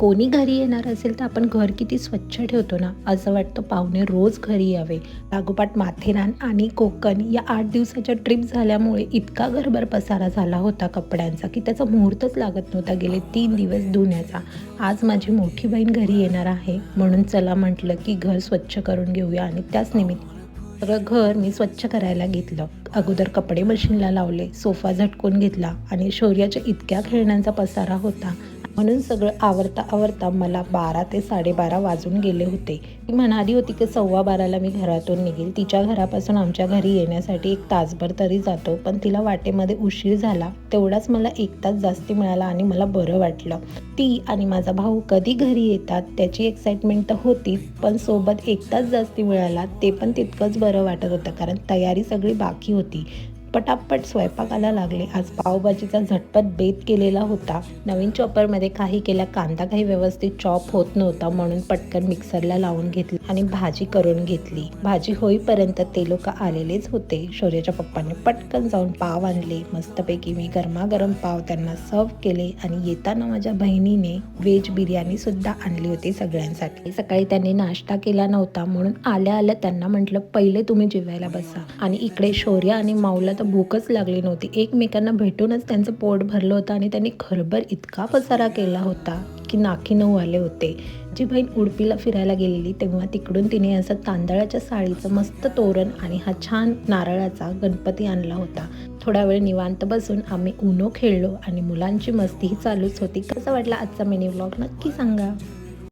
कोणी घरी येणार असेल तर आपण घर किती स्वच्छ ठेवतो ना? असं वाटतं पाहुणे रोज घरी यावे. लागोपाठ माथेरान आणि कोकण या आठ दिवसाच्या ट्रिप झाल्यामुळे इतका घरभर पसारा झाला होता कपड्यांचा की त्याचा मुहूर्तच लागत नव्हता गेले तीन दिवस धुण्याचा. आज माझी मोठी बहीण घरी येणार आहे. म्हणून चला म्हटलं की घर स्वच्छ करून घेऊया आणि त्याच निमित्त सगळं घर मी स्वच्छ करायला घेतलं. अगोदर कपडे मशीनला लावले सोफा झटकून घेतला आणि शौर्याच्या इतक्या खेळण्यांचा पसारा होता. म्हणून सगळं आवरता आवरता मला बारा ते साडेबारा वाजून गेले होते. ती म्हणाली होती की सव्वा बाराला मी घरातून निघेल. तिच्या घरापासून आमच्या घरी येण्यासाठी एक तासभर तरी जातो पण तिला वाटेमध्ये उशीर झाला. तेवढाच मला एक तास जास्ती मिळाला आणि मला बरं वाटलं. ती आणि माझा भाऊ कधी घरी येतात त्याची एक्साइटमेंट तर होतीच पण सोबत एक तास जास्ती मिळाला ते पण तितकंच बरं वाटत होतं कारण तयारी सगळी बाकी होती. पटापट स्वयंपाकाला लागले. आज पावभाजीचा झटपट बेत केलेला होता. नवीन चॉपरमध्ये काही केल्या कांदा काही व्यवस्थित चॉप होत नव्हता म्हणून पटकन मिक्सरला लावून घेतली आणि भाजी करून घेतली. भाजी होईपर्यंत ते लोक आलेलेच होते. शौर्याच्या पप्पांनी पटकन जाऊन पाव आणले. मस्तपैकी मी गरमागरम पाव त्यांना सर्व केले आणि येताना माझ्या बहिणीने व्हेज बिर्याणी सुद्धा आणली होती सगळ्यांसाठी. सकाळी त्यांनी नाश्ता केला नव्हता म्हणून आल्या आल्या त्यांना म्हटलं पहिले तुम्ही जेवायला बसा. आणि इकडे शौर्य आणि माऊला तर भूकच लागली नव्हती. एकमेकांना भेटूनच त्यांचं पोट भरलं होतं आणि त्यांनी खरभर इतका पसारा केला होता की नाकी नऊ आले होते. जी बहीण उडपीला फिरायला गेलेली तेव्हा तिकडून तिने असं तांदळाच्या साडीचं मस्त तोरण आणि हा छान नारळाचा गणपती आणला होता. थोडा वेळ निवांत बसून आम्ही उनो खेळलो आणि मुलांची मस्तीही चालूच होती. कसं वाटलं आजचा मिनी व्लॉग? नक्की सांगा.